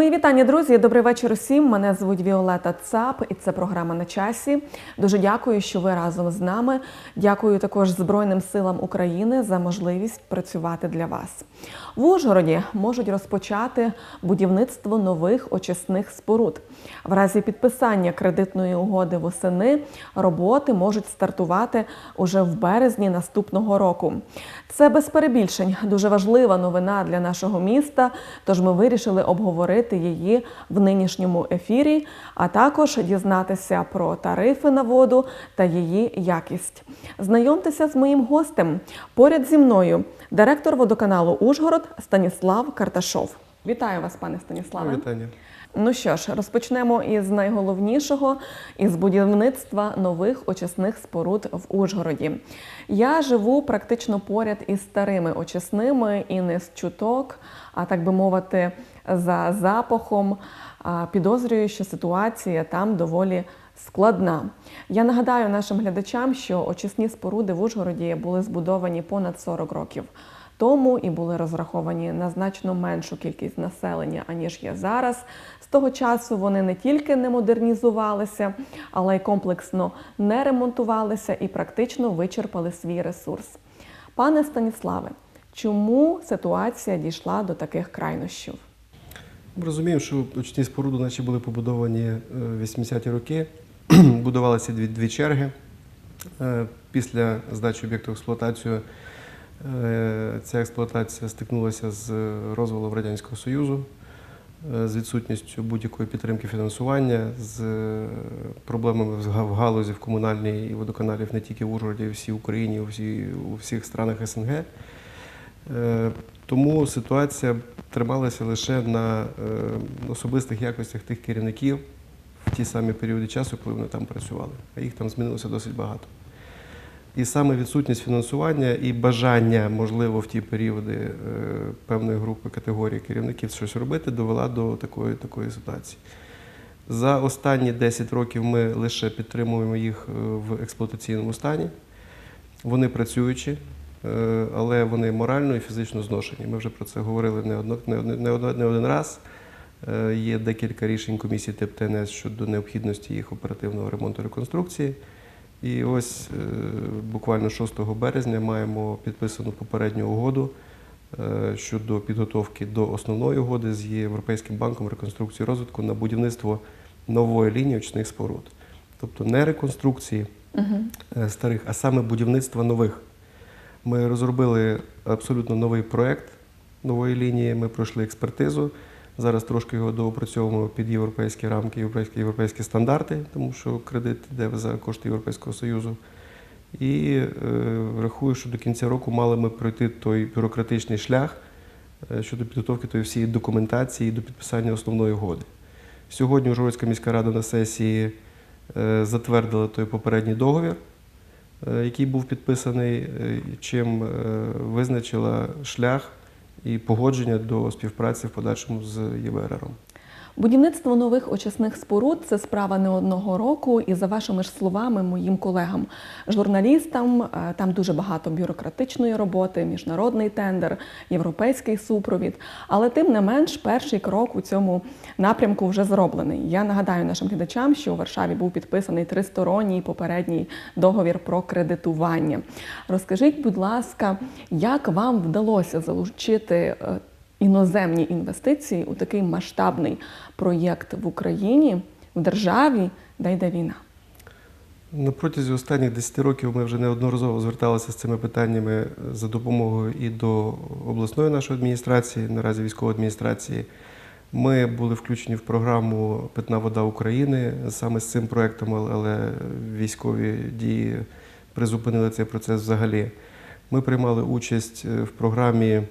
Мої вітання, друзі. Добрий вечір усім. Мене звуть Віолета Цап, і це програма на часі. Дуже дякую, що ви разом з нами. Дякую також Збройним силам України за можливість працювати для вас. В Ужгороді можуть розпочати будівництво нових очисних споруд. В разі підписання кредитної угоди восени роботи можуть стартувати уже в березні наступного року. Це без перебільшень дуже важлива новина для нашого міста. Тож ми вирішили обговорити її в нинішньому ефірі, а також дізнатися про тарифи на воду та її якість. Знайомтеся з моїм гостем. Поряд зі мною директор водоканалу Ужгород Станіслав Карташов. Вітаю вас, пане Станіславе. Вітання. Ну що ж, розпочнемо із найголовнішого із будівництва нових очисних споруд в Ужгороді. Я живу практично поряд із старими очисними і не з чуток, а так би мовити, за запахом. Підозрюю, що ситуація там доволі складна. Я нагадаю нашим глядачам, що очисні споруди в Ужгороді були збудовані понад 40 років тому і були розраховані на значно меншу кількість населення, аніж є зараз. З того часу вони не тільки не модернізувалися, але й комплексно не ремонтувалися і практично вичерпали свій ресурс. Пане Станіславе, чому ситуація дійшла до таких крайнощів? Ми розуміємо, що очисні споруди наші були побудовані е, в 80-ті роки. Будувалися дві, дві черги. Е, Після здачі об'єкту в експлуатацію е, ця експлуатація стикнулася з розвалом Радянського Союзу, е, з відсутністю будь-якої підтримки фінансування, з е, проблемами в галузі в комунальній і водоканалів не тільки в Ужгороді, а й всій Україні, у всіх странах СНГ. Е, Тому ситуація трималася лише на е, особистих якостях тих керівників в ті самі періоди часу, коли вони там працювали. А їх там змінилося досить багато. І саме відсутність фінансування і бажання, можливо, в ті періоди е, певної групи категорії керівників щось робити, довела до такої, такої ситуації. За останні 10 років ми лише підтримуємо їх в експлуатаційному стані. Вони працюючі, але вони морально і фізично зношені. Ми вже про це говорили не, одно, не, один- не, один- не один раз. Е, Є декілька рішень комісії ТЕП ТНС щодо необхідності їх оперативного ремонту реконструкції. І ось е, буквально 6 березня маємо підписану попередню угоду е, щодо підготовки до основної угоди з Європейським банком реконструкції і розвитку на будівництво нової лінії очних споруд. Тобто не реконструкції е, старих, а саме будівництва нових. Ми розробили абсолютно новий проект нової лінії. Ми пройшли експертизу. Зараз трошки його доопрацьовуємо під європейські рамки, європейські, європейські стандарти, тому що кредит йде за кошти Європейського Союзу. І е, рахую, що до кінця року мали ми пройти той бюрократичний шлях е, щодо підготовки тої всієї документації до підписання основної угоди. Сьогодні Ужгородська міська рада на сесії е, затвердила той попередній договір, який був підписаний, е, чим е, визначила шлях і погодження до співпраці в подальшому з ЄБРРом. Будівництво нових очисних споруд це справа не одного року, і за вашими ж словами, моїм колегам, журналістам, е, там дуже багато бюрократичної роботи, міжнародний тендер, європейський супровід. Але тим не менш, перший крок у цьому напрямку вже зроблений. Я нагадаю нашим глядачам, що у Варшаві був підписаний тристоронній попередній договір про кредитування. Розкажіть, будь ласка, як вам вдалося залучити е, іноземні інвестиції у такий масштабний проєкт в Україні, в державі, де йде війна. На протязі останніх 10 років ми вже неодноразово зверталися з цими питаннями за допомогою і до обласної нашої адміністрації, наразі військової адміністрації. Ми були включені в програму Питна вода України саме з цим проектом, але- військові дії призупинили цей процес взагалі. Ми приймали участь е, в програмі е,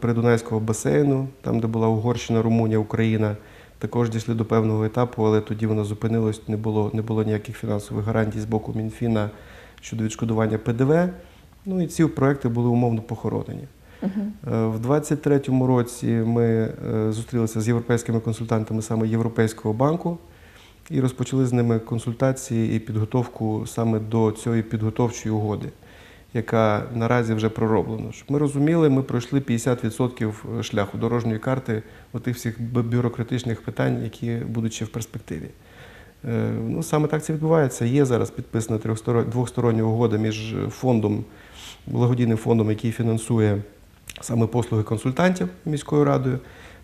Придунайського басейну, там, де була Угорщина, Румунія, Україна. Також дійшли до певного етапу, але тоді воно зупинилось, не було, не було ніяких фінансових гарантій з боку Мінфіна щодо відшкодування ПДВ. Ну і ці проекти були умовно похоронені. Е, В 2023 році ми е, зустрілися з європейськими консультантами саме Європейського банку і розпочали з ними консультації і підготовку саме до цієї підготовчої угоди. Яка наразі вже пророблена. Щоб ми розуміли, ми пройшли 50% шляху дорожньої карти отих всіх бюрократичних питань, які будуть ще в перспективі. Е, Ну, саме так це відбувається. Є зараз підписана двостороння угода між фондом, благодійним фондом, який фінансує саме послуги консультантів міською радою.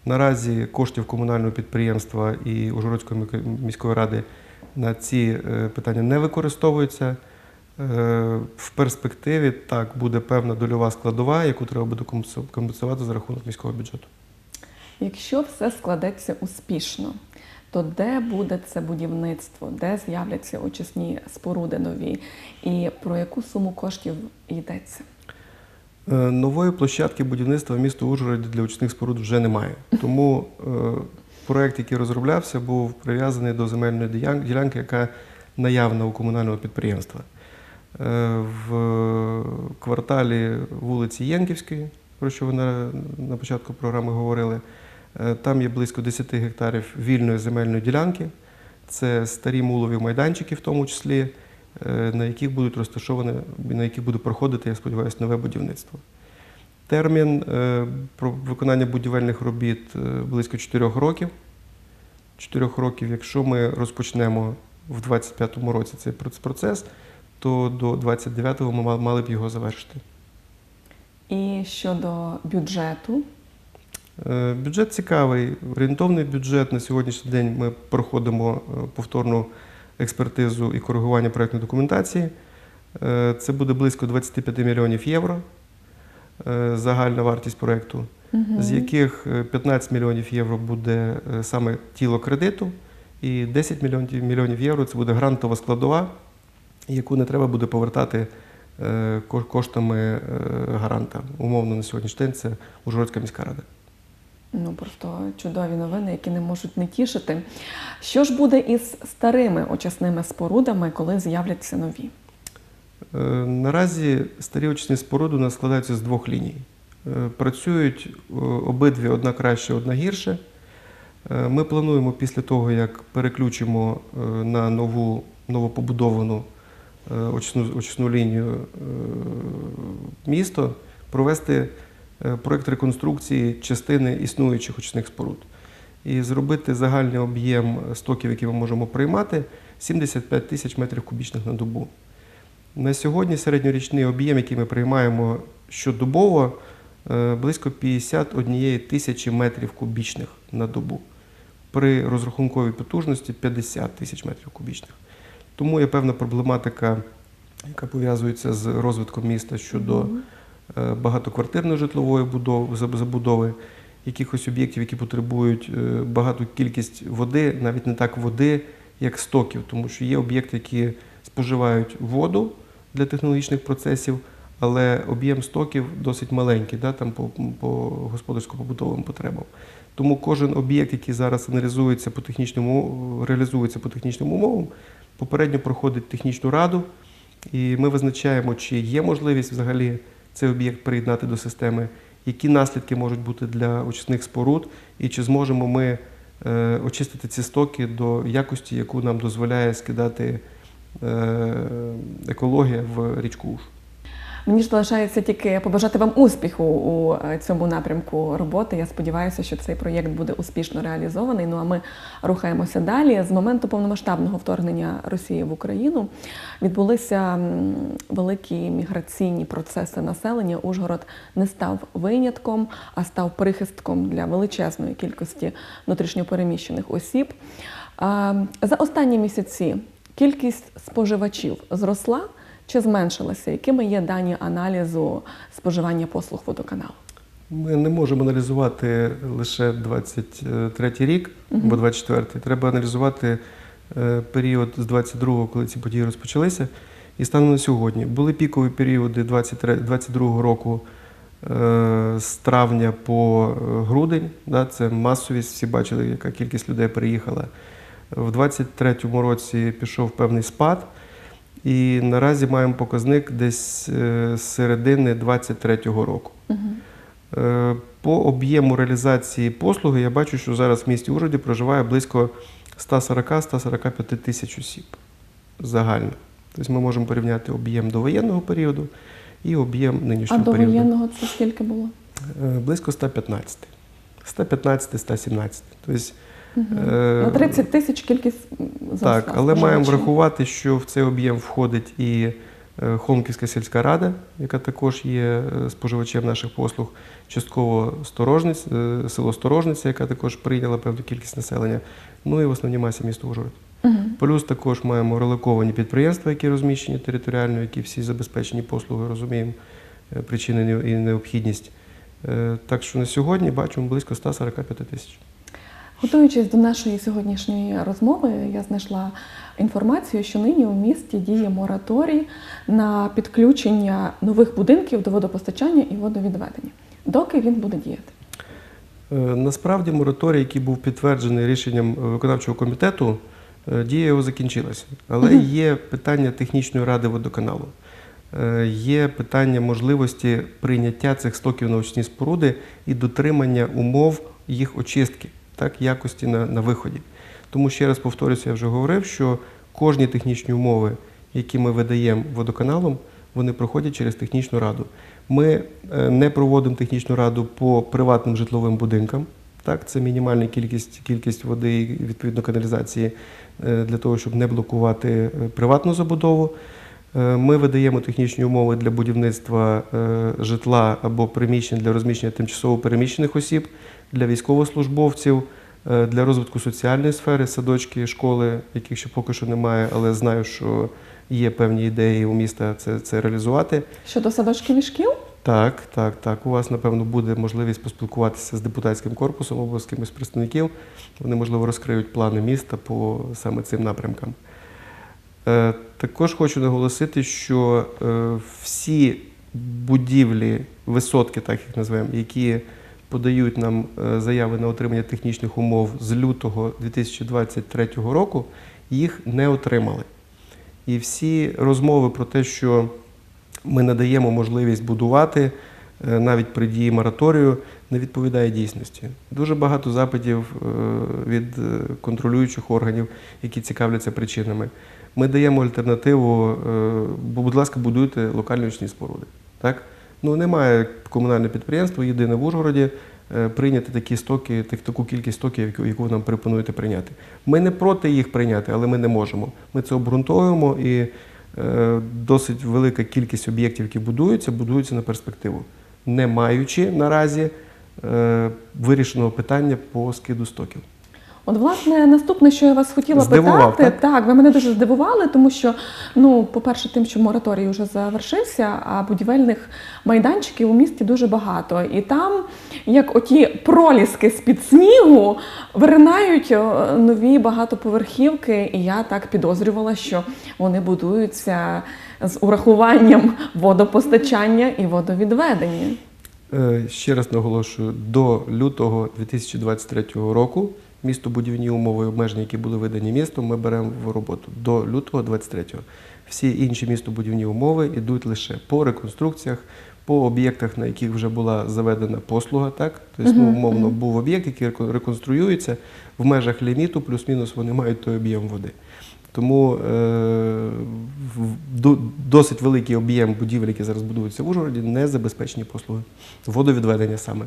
Наразі коштів комунального підприємства і Ужгородської міської- ради на ці е, питання не використовуються. Е, В перспективі так буде певна дольова складова, яку треба буде компенсувати за рахунок міського бюджету. Якщо все складеться успішно, то де буде це будівництво, де з'являться очисні споруди нові, і про яку суму коштів йдеться? Е, Нової площадки будівництва в місто Ужгороді для очисних споруд вже немає. Тому е, проект, який розроблявся, був прив'язаний до земельної ділянки, яка наявна у комунального підприємства. Е, В кварталі вулиці Єнківської, про що ви на, початку програми говорили, е, там є близько 10 гектарів вільної земельної ділянки. Це старі мулові майданчики, в тому числі, е, на яких будуть розташовані, на яких буде проходити, я сподіваюся, нове будівництво. Термін виконання будівельних робіт близько 4 років. 4 років, якщо ми розпочнемо в 2025 році цей процес, то до 29-го ми мали б його завершити. І щодо бюджету, Е, Бюджет цікавий. Орієнтовний бюджет на сьогоднішній день ми проходимо е, повторну експертизу і коригування проєктної документації. Е, Це буде близько 25 мільйонів євро. Загальна вартість проєкту, з яких е, 15 мільйонів євро буде саме тіло кредиту, і 10 мільйонів мільйонів євро це буде грантова складова, яку не треба буде повертати е, коштами е, гаранта. Умовно на сьогоднішній день це Ужгородська міська рада. ну просто чудові новини, які не можуть не тішити. Що ж буде із старими очисними спорудами, коли з'являться нові? Е, Наразі старі очисні споруди у нас складаються з двох ліній. Працюють обидві одна краще, одна гірше. Ми плануємо після того, як переключимо на нову новопобудовану очисну, очисну лінію е, місто, провести е, проект реконструкції частини існуючих очисних споруд і зробити загальний об'єм стоків, які ми можемо приймати, 75 тисяч метрів кубічних на добу. На сьогодні середньорічний об'єм, який ми приймаємо щодобово, е, близько 51 тисячі метрів кубічних на добу. При розрахунковій потужності 50 тисяч метрів кубічних. Тому є певна проблематика, яка пов'язується з розвитком міста щодо е, багатоквартирної житлової забудови, якихось об'єктів, які потребують е, багату кількість води, навіть не так води, як стоків, тому що є об'єкти, які споживають воду для технологічних процесів, але об'єм стоків досить маленький, да, там по, по господарсько-побутовим потребам. Тому кожен об'єкт, який зараз аналізується по технічному, реалізується по технічним умовам, попередньо проходить технічну раду, і ми визначаємо, чи є можливість взагалі цей об'єкт приєднати до системи, які наслідки можуть бути для очисних споруд, і чи зможемо ми е, очистити ці стоки до якості, яку нам дозволяє скидати е, екологія в річку Уж. Мені ж залишається тільки побажати вам успіху у е, цьому напрямку роботи. Я сподіваюся, що цей проєкт буде успішно реалізований. Ну а ми рухаємося далі. З моменту повномасштабного вторгнення Росії в Україну відбулися великі міграційні процеси населення. Ужгород не став винятком, а став прихистком для величезної кількості внутрішньопереміщених осіб. За останні місяці кількість споживачів зросла чи зменшилася? Якими є дані аналізу споживання послуг водоканалу? Ми не можемо аналізувати лише 23 рік або 24 Треба аналізувати е, період з 22-го, коли ці події розпочалися, і станом на сьогодні. Були пікові періоди 23 22-го року е, з травня по е, грудень. Да, це масовість, всі бачили, яка кількість людей переїхала. В 23-му році пішов певний спад. І наразі маємо показник десь е, з середини 23-го року. Е, По об'єму реалізації послуги я бачу, що зараз в місті Ужгороді проживає близько 140-145 тисяч осіб загально. Тобто ми можемо порівняти об'єм до воєнного періоду і об'єм А нинішнього до періоду. воєнного це скільки було? Е, Близько 115. 115-117. Тобто, На 30 тисяч кількість Так, але маємо врахувати, що в цей об'єм входить і е, Холмківська сільська рада, яка також є е, споживачем наших послуг, частково Сторожниць, е, село Сторожниця, яка також прийняла певну кількість населення, ну і в основній масі місто Ужгород. Мгм. Плюс також маємо релоковані підприємства, які розміщені територіально, які всі забезпечені послуги, розуміємо е, причини і необхідність. Е, Так що на сьогодні бачимо близько 145 тисяч. Готуючись до нашої сьогоднішньої розмови, я знайшла інформацію, що нині у місті діє мораторій на підключення нових будинків до водопостачання і водовідведення. Доки він буде діяти? Е, Насправді мораторій, який був підтверджений рішенням е, виконавчого комітету, е, дія його закінчилася. Але є питання технічної ради водоканалу. Є питання можливості прийняття цих стоків на очисні споруди і дотримання умов їх очистки, так, якості на, на виході. Тому ще раз повторюся, я вже говорив, що кожні технічні умови, які ми видаємо водоканалом, вони проходять через технічну раду. Ми е, не проводимо технічну раду по приватним житловим будинкам. Так, це мінімальна кількість, кількість води і відповідно каналізації е, для того, щоб не блокувати е, приватну забудову. Ми видаємо технічні умови для будівництва житла або приміщень для розміщення тимчасово переміщених осіб, для військовослужбовців, е, для розвитку соціальної сфери, садочки, школи, яких ще поки що немає, але знаю, що є певні ідеї у міста це, це реалізувати. Щодо садочків і шкіл? Так, так, так. У вас, напевно, буде можливість поспілкуватися з депутатським корпусом або з кимось представників. Вони, можливо, розкриють плани міста по саме цим напрямкам. Е, також хочу наголосити, що е, всі будівлі, висотки, так їх називаємо, які подають нам е, заяви на отримання технічних умов з лютого 2023 року, їх не отримали. І всі розмови про те, що ми надаємо можливість будувати е, навіть при дії мораторію, не відповідає дійсності. Дуже багато запитів е, від контролюючих органів, які цікавляться причинами. Ми даємо альтернативу, будь ласка, будуйте локальні очні споруди. Так? Ну, немає комунальне підприємство, єдине в Ужгороді, е, прийняти такі стоки, так- таку кількість стоків, яку, яку нам пропонуєте прийняти. Ми не проти їх прийняти, але ми не можемо. Ми це обґрунтовуємо і е, досить велика кількість об'єктів, які будуються, будуються на перспективу, не маючи наразі е, вирішеного питання по скиду стоків. От, власне, наступне, що я вас хотіла Здивував, питати, так? ви мене дуже здивували, тому що, ну, по-перше, тим, що мораторій вже завершився, а будівельних майданчиків у місті дуже багато. І там, як оті проліски з-під снігу, виринають е, нові багатоповерхівки, і я так підозрювала, що вони будуються з урахуванням водопостачання і водовідведення. Е, Ще раз наголошую, до лютого 2023 року містобудівні умови і обмеження, які були видані містом, ми беремо в роботу до лютого 2023. Всі інші містобудівні умови йдуть лише по реконструкціях, по об'єктах, на яких вже була заведена послуга. Так? Тобто, ну, умовно, був об'єкт, який реконструюється в межах ліміту, плюс-мінус вони мають той об'єм води. Тому е, досить великий об'єм будівель, які зараз будуються в Ужгороді, не забезпечені послуги. Водовідведення саме.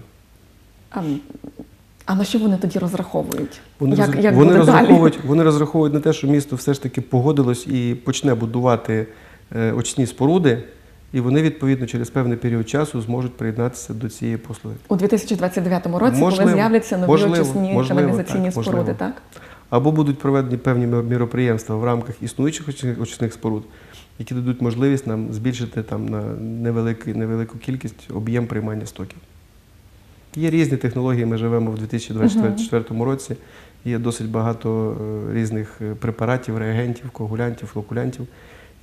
А, на що вони тоді розраховують? Вони, як, як вони, розраховують, далі? вони розраховують на те, що місто все ж таки погодилось і почне будувати е, очисні споруди, і вони відповідно через певний період часу зможуть приєднатися до цієї послуги. У 2029 році, Можливо, коли з'являться нові можливо, очисні можливо, каналізаційні так, споруди, можливо. так? Або будуть проведені певні міроприємства в рамках існуючих очисних- споруд, які дадуть можливість нам збільшити там на невеликий, невелику кількість об'єм приймання стоків. Є різні технології, ми живемо в 2024 році. Є досить багато е, різних е, препаратів, реагентів, коагулянтів, флокулянтів,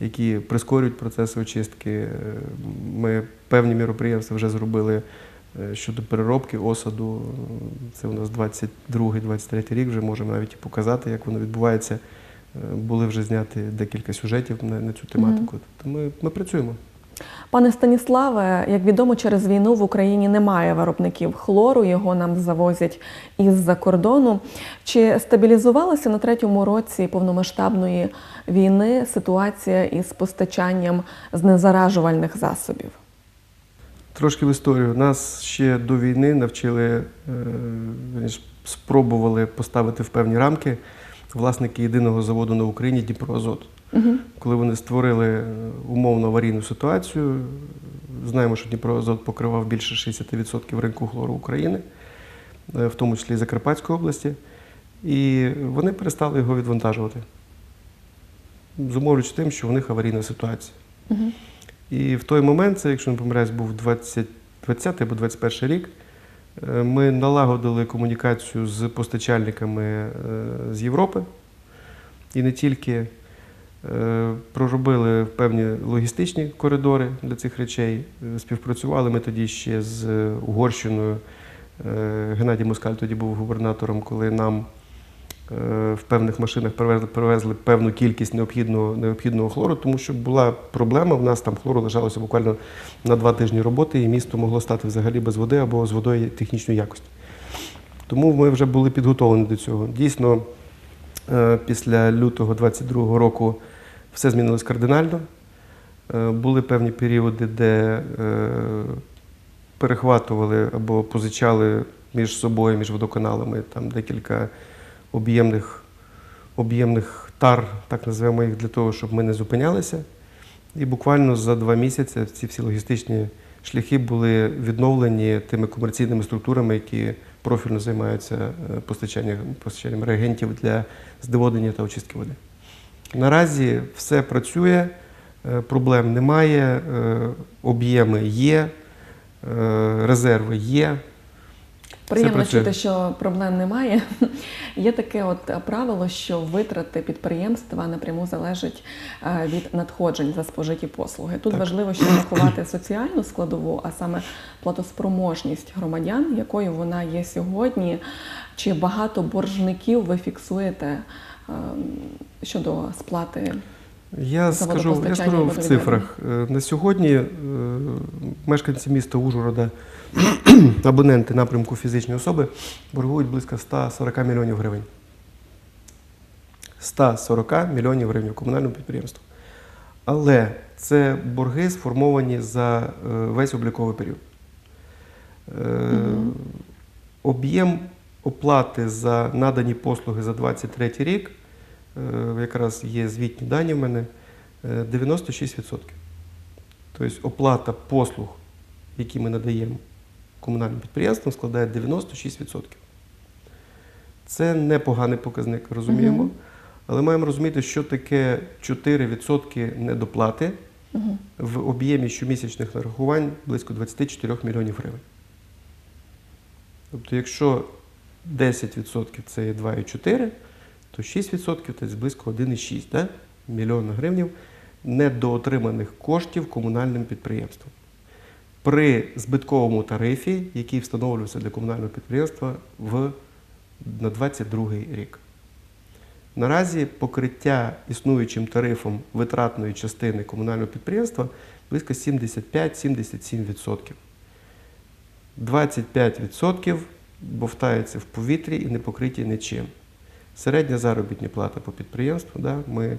які прискорюють процеси очистки. Е, Ми певні міроприємства вже зробили щодо переробки осаду. Це у нас 22-23 рік, вже можемо навіть і показати, як воно відбувається. Були вже зняті декілька сюжетів на, на цю тематику. Тобто ми, ми працюємо. Пане Станіславе, як відомо, через війну в Україні немає виробників хлору, його нам завозять із-за кордону. Чи стабілізувалася на третьому році повномасштабної війни ситуація із постачанням знезаражувальних засобів? Трошки в історію. Нас ще до війни навчили, е, спробували поставити в певні рамки власники єдиного заводу на Україні Дніпроазот. Угу. Коли вони створили е, умовно аварійну ситуацію, знаємо, що Дніпроазот покривав більше 60% ринку хлору України, е, в тому числі і Закарпатської області, і вони перестали його відвантажувати, зумовлюючи тим, що у них аварійна ситуація. Угу. І в той момент, це, якщо не помиляюсь, був 20, 20 або 21 рік, ми налагодили комунікацію з постачальниками е, з Європи і не тільки е, проробили певні логістичні коридори для цих речей. Е, Співпрацювали ми тоді ще з Угорщиною. Е, Геннадій Москаль тоді був губернатором, коли нам е, в певних машинах привезли, привезли певну кількість необхідного, необхідного хлору, тому що була проблема. В нас там хлору лишалося буквально на два тижні роботи, і місто могло стати взагалі без води або з водою технічної якості. Тому ми вже були підготовлені до цього. Дійсно, е, після лютого 22-го року все змінилось кардинально. Е, Були певні періоди, де е, перехватували або позичали між собою, між водоканалами там декілька об'ємних, об'ємних тар, так називаємо їх, для того, щоб ми не зупинялися. І буквально за два місяці ці всі логістичні шляхи були відновлені тими комерційними структурами, які профільно займаються е, постачанням, постачанням реагентів для здиводення та очистки води. Наразі все працює, е, проблем немає, е, об'єми є, резерви є. Приємно чути, що проблем немає. Є таке от правило, що витрати підприємства напряму залежать е, від надходжень за спожиті послуги. Тут Так. важливо ще рахувати соціальну складову, а саме платоспроможність громадян, якою вона є сьогодні. Чи багато боржників ви фіксуєте е, щодо сплати? Я скажу, я скажу в цифрах. Е, На сьогодні мешканці міста Ужгорода, абоненти напрямку фізичні особи, боргують близько 140 мільйонів гривень. 140 мільйонів гривень комунальному підприємству. Але це борги сформовані за е, весь обліковий період. Мгм. Об'єм оплати за надані послуги за 23 рік, е, якраз є звітні дані в мене, е, 96%. Тобто оплата послуг, які ми надаємо комунальним підприємствам, складає 96%. Це непоганий показник, розуміємо. Мгм. Але маємо розуміти, що таке 4% недоплати Угу. в об'ємі щомісячних нарахувань близько 24 мільйонів гривень. Тобто, якщо 10% це є 2,4, то 6% це близько 1,6 да? мільйона гривень недоотриманих коштів комунальним підприємством. При збитковому тарифі, який встановлювався для комунального підприємства в, на 22 рік. Наразі покриття існуючим тарифом витратної частини комунального підприємства близько 75-77%. 25% бовтаються в повітрі і не покриті нічим. Середня заробітна плата по підприємству. Да, ми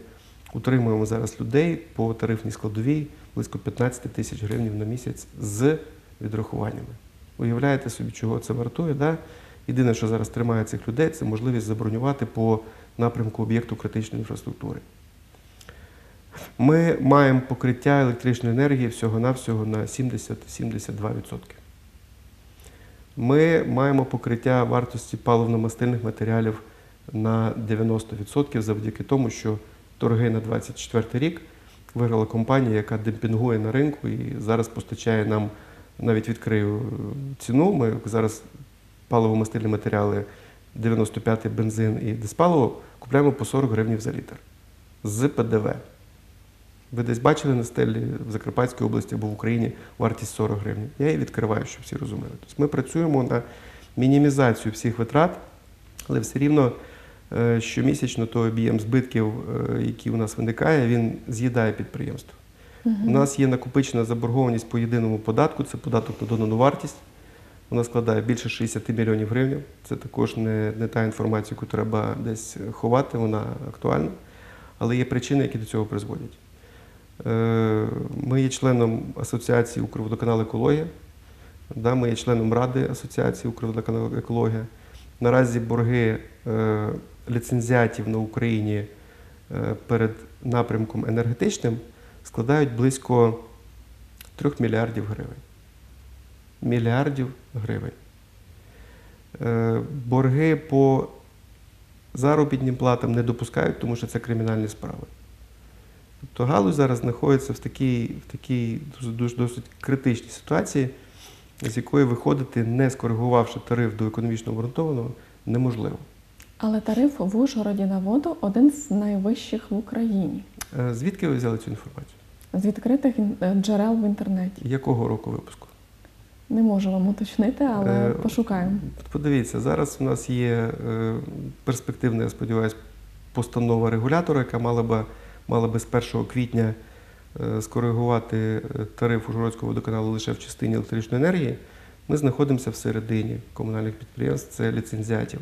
утримуємо зараз людей по тарифній складовій близько 15 тисяч гривень на місяць з відрахуваннями. Уявляєте собі, чого це вартує? Да? Єдине, що зараз тримає цих людей, це можливість забронювати по напрямку об'єкту критичної інфраструктури. Ми маємо покриття електричної енергії всього-навсього на 70-72%. Ми маємо покриття вартості паливно-мастильних матеріалів на 90% завдяки тому, що торги на 24 рік виграла компанія, яка демпінгує на ринку і зараз постачає нам, навіть відкрию е, ціну. Ми зараз паливо-мастильні матеріали 95-й бензин і диспаливо купляємо по 40 гривень за літр з ПДВ. Ви десь бачили на стелі в Закарпатській області або в Україні вартість 40 гривень. Я її відкриваю, щоб всі розуміли. Тобто ми працюємо на мінімізацію всіх витрат, але все рівно щомісячно той об'єм збитків, е, який у нас виникає, він з'їдає підприємство. У нас є накопичена заборгованість по єдиному податку, це податок на додану вартість. Вона складає більше 60 мільйонів гривень. Це також не, не та інформація, яку треба десь ховати, вона актуальна. Але є причини, які до цього призводять. Е, Ми є членом Асоціації Укрводоканал Екологія. Да, ми є членом Ради Асоціації Укрводоканал екологія. Наразі борги е, ліцензіатів на Україні е, перед напрямком енергетичним складають близько 3 мільярдів гривень. Мільярдів гривень. Е, борги по заробітним платам не допускають, тому що це кримінальні справи. Тобто галузь зараз знаходиться в такій, в такій дуже досить критичній ситуації, з якої виходити, не скоригувавши тариф до економічно обґрунтованого, неможливо. Але тариф в Ужгороді на воду один з найвищих в Україні. Е, Звідки ви взяли цю інформацію? З відкритих е, джерел в інтернеті. Якого року випуску? Не можу вам уточнити, але Е, пошукаємо. Подивіться, зараз у нас є е, перспективна, я сподіваюся, постанова регулятора, яка мала би, мала би з 1 квітня скоригувати тариф Ужгородського водоканалу лише в частині електричної енергії. Ми знаходимося всередині комунальних підприємств, це ліцензіатів.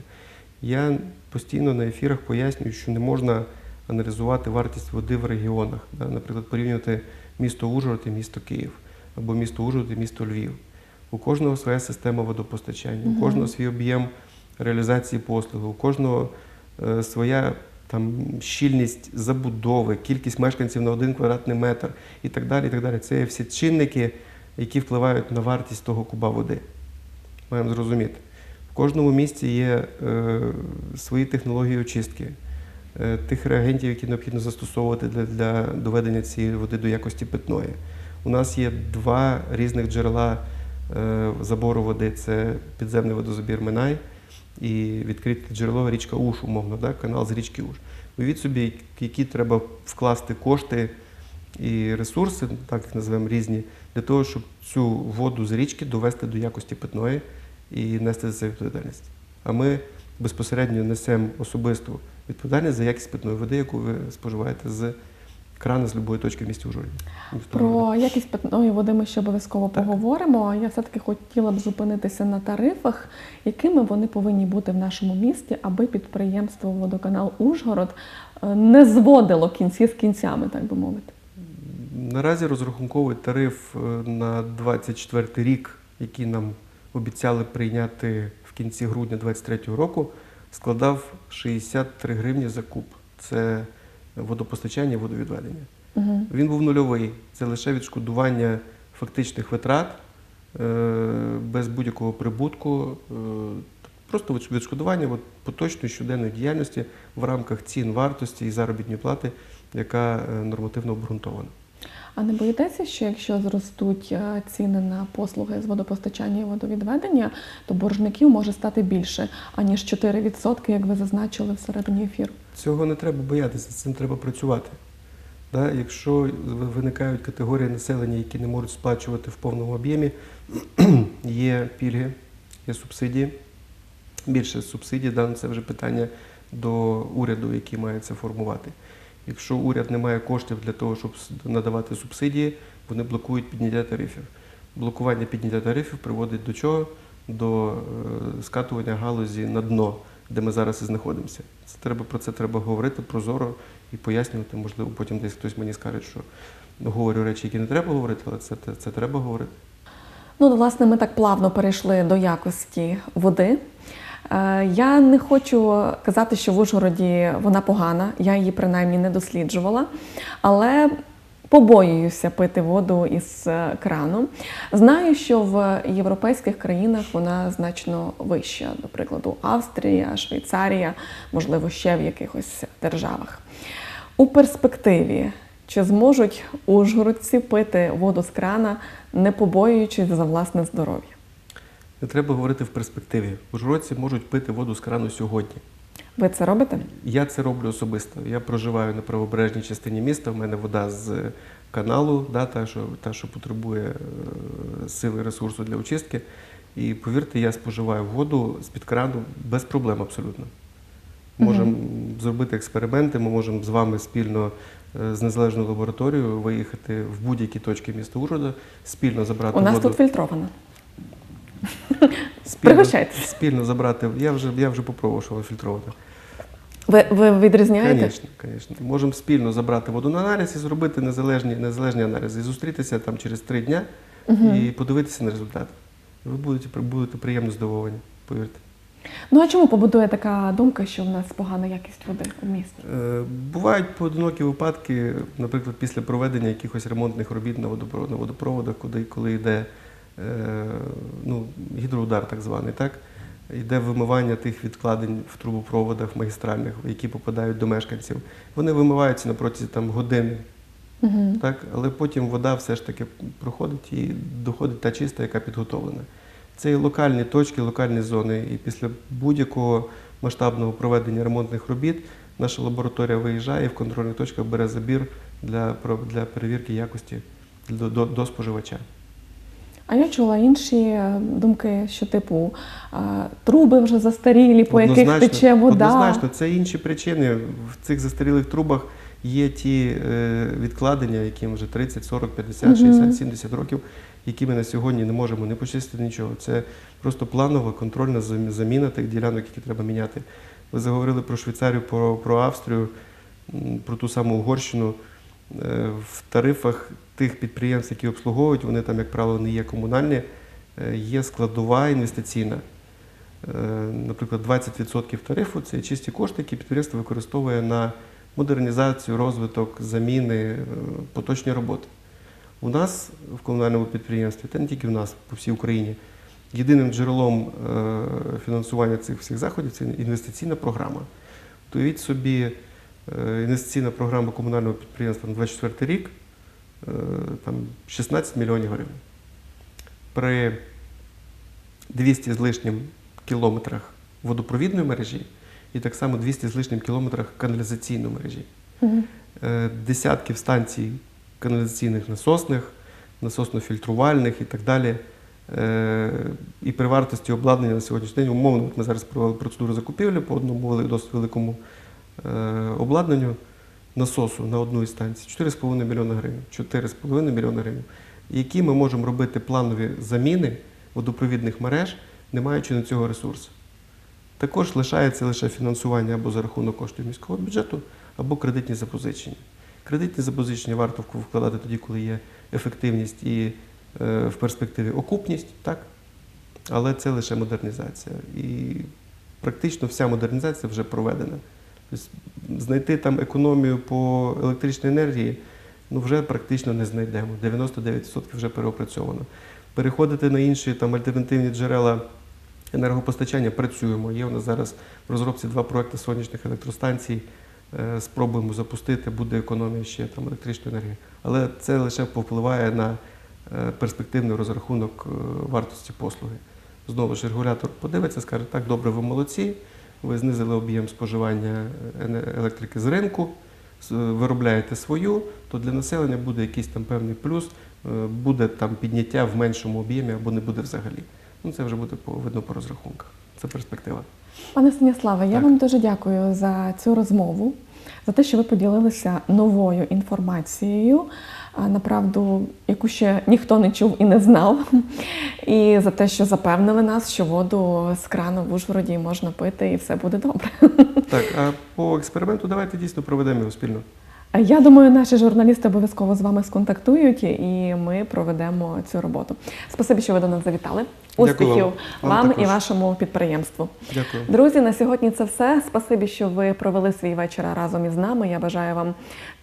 Я постійно на ефірах пояснюю, що не можна аналізувати вартість води в регіонах. Да? Наприклад, порівнювати місто Ужгород і місто Київ, або місто Ужгород і місто Львів. У кожного своя система водопостачання, у кожного свій об'єм реалізації послуги, у кожного е, своя там щільність забудови, кількість мешканців на один квадратний метр і так далі. І так далі. Це є всі чинники, які впливають на вартість того куба води. Маємо зрозуміти. Кожному місті є е, свої технології очистки, е, тих реагентів, які необхідно застосовувати для, для доведення цієї води до якості питної. У нас є два різних джерела е, забору води: це підземний водозабір Минай і відкрите джерело річка Уш, умовно, да? канал з річки Уш. Уявіть собі, які треба вкласти кошти і ресурси, так їх називаємо різні, для того, щоб цю воду з річки довести до якості питної і нести за це відповідальність. А ми безпосередньо несемо особисту відповідальність за якість питної води, яку ви споживаєте з крана з будь-якої точки в місті Ужгороді. Про якість питної води ми ще обов'язково поговоримо. Я все-таки хотіла б зупинитися на тарифах, якими вони повинні бути в нашому місті, аби підприємство водоканал Ужгород е, не зводило кінці з кінцями, так би мовити. Наразі розрахунковий тариф е, на 24 рік, який нам обіцяли прийняти в кінці грудня 2023 року, складав 63 гривні за куб. Це водопостачання водовідведення. Угу. Він був нульовий. Це лише відшкодування фактичних витрат е, без будь-якого прибутку. е, Просто відш- відшкодування от, поточної щоденної діяльності в рамках цін вартості і заробітної плати, яка е, нормативно обґрунтована. А не боїтеся, що якщо зростуть е, ціни на послуги з водопостачання і водовідведення, то боржників може стати більше, аніж 4%, як ви зазначили всередині ефіру? Цього не треба боятися, з цим треба працювати. Да? Якщо виникають категорії населення, які не можуть сплачувати в повному об'ємі, є пільги, є субсидії. Більше субсидій, да, це вже питання до уряду, який має це формувати. Якщо уряд не має коштів для того, щоб надавати субсидії, вони блокують підняття тарифів. Блокування підняття тарифів приводить до чого? До е, скатування галузі на дно, де ми зараз і знаходимося. Це треба про це треба говорити прозоро і пояснювати. Можливо, потім десь хтось мені скаже, що говорю речі, які не треба говорити, але це, це, це треба говорити. Ну, власне, ми так плавно перейшли до якості води. Е, Я не хочу казати, що в Ужгороді вона погана, я її принаймні не досліджувала, але побоююся пити воду із е, крану. Знаю, що в європейських країнах вона значно вища, до прикладу, Австрія, Швейцарія, можливо, ще в якихось державах. У перспективі чи зможуть ужгородці пити воду з крана, не побоюючись за власне здоров'я? Не треба говорити в перспективі. Ужгородці можуть пити воду з крану сьогодні. Ви це робите? Я це роблю особисто. Я проживаю на правобережній частині міста. У мене вода з каналу, да, та, що, та, що потребує е, сили ресурсу для очистки. І повірте, я споживаю воду з-під крану без проблем абсолютно. Можемо зробити експерименти, ми можемо з вами спільно е, з незалежною лабораторією виїхати в будь-які точки міста Ужгорода, спільно забрати У нас воду. тут фільтрована. Спільно, спільно забрати. Я вже, я вже попробував, що вона фільтрована. Ви, ви відрізняєте? Звісно, звісно. Можемо спільно забрати воду на аналіз і зробити незалежні, незалежні аналізи. І зустрітися там через три дня і подивитися на результат. Ви будете, будете приємно здивовані, повірте. Ну а чому побудує така думка, що в нас погана якість води у місті? Е, Бувають поодинокі випадки, наприклад, після проведення якихось ремонтних робіт на водопровод- на водопроводах, коли, коли йде ну, гідроудар, так званий, так? йде вимивання тих відкладень в трубопроводах магістральних, які попадають до мешканців. Вони вимиваються на протязі там, години, Угу. так? але потім вода все ж таки проходить і доходить та чиста, яка підготовлена. Це і локальні точки, локальні зони. І після будь-якого масштабного проведення ремонтних робіт наша лабораторія виїжджає і в контрольних точках бере забір для, для перевірки якості до, до, до споживача. А я чула інші е, думки, що типу е, труби вже застарілі, по яких тече вода. Однозначно, це інші причини. В цих застарілих трубах є ті е, відкладення, яким вже 30, 40, 50, 60, 70 років, які ми на сьогодні не можемо не почистити нічого. Це просто планова контрольна заміна тих ділянок, які треба міняти. Ви заговорили про Швейцарію, про, про Австрію, про ту саму Угорщину. Е, В тарифах тих підприємств, які обслуговують, вони там, як правило, не є комунальні, е, є складова інвестиційна. Е, Наприклад, 20% тарифу це чисті кошти, які підприємство використовує на модернізацію, розвиток, заміни, поточні роботи. У нас в комунальному підприємстві, та не тільки в нас, по всій Україні, єдиним джерелом фінансування цих всіх заходів це інвестиційна програма. Уявіть собі, інвестиційна програма комунального підприємства на 24 рік е, там 16 мільйонів гривень. При 200 з лишнім кілометрах водопровідної мережі і так само 200 з лишнім кілометрах каналізаційної мережі. Е, Десятків станцій каналізаційних насосних, насосно-фільтрувальних і так далі. Е, І при вартості обладнання на сьогоднішній день, умовно, ми зараз провели процедуру закупівлі по одному досить великому е, обладнанню насосу на одну із станцій 4,5 мільйона гривень. 4,5 мільйона гривень. Які ми можемо робити планові заміни водопровідних мереж, не маючи на цього ресурсу. Також лишається лише фінансування або за рахунок коштів міського бюджету, або кредитні запозичення. Кредитні запозичення варто вкладати тоді, коли є ефективність і е, в перспективі окупність, так? але це лише модернізація. І практично вся модернізація вже проведена. Знайти там економію по електричній енергії ну, вже практично не знайдемо. 99% вже переопрацьовано. Переходити на інші там, альтернативні джерела енергопостачання працюємо. Є у нас зараз в розробці два проекти сонячних електростанцій. Е, Спробуємо запустити, буде економія ще там електричної енергії. Але це лише повпливає на е, перспективний розрахунок е, вартості послуги. Знову ж регулятор подивиться, скаже, так, добре, ви молодці, ви знизили об'єм споживання е, електрики з ринку, виробляєте свою, то для населення буде якийсь там певний плюс, е, буде там підняття в меншому об'ємі або не буде взагалі. Ну, це вже буде видно по розрахунках. Це перспектива. Пане Станіславе, я вам дуже дякую за цю розмову, за те, що ви поділилися новою інформацією, направду, яку ще ніхто не чув і не знав. І за те, що запевнили нас, що воду з крану в Ужгороді можна пити і все буде добре. Так, а по експерименту давайте дійсно проведемо його спільно. Я думаю, наші журналісти обов'язково з вами сконтактують і ми проведемо цю роботу. Спасибі, що ви до нас завітали. Успіхів вам. Вам вам і вашому підприємству. Дякую. Друзі, на сьогодні це все. Спасибі, що ви провели свій вечір разом із нами. Я бажаю вам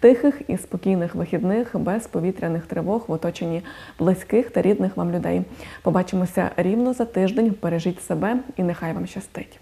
тихих і спокійних вихідних, без повітряних тривог в оточенні близьких та рідних вам людей. Побачимося рівно за тиждень. Бережіть себе і нехай вам щастить.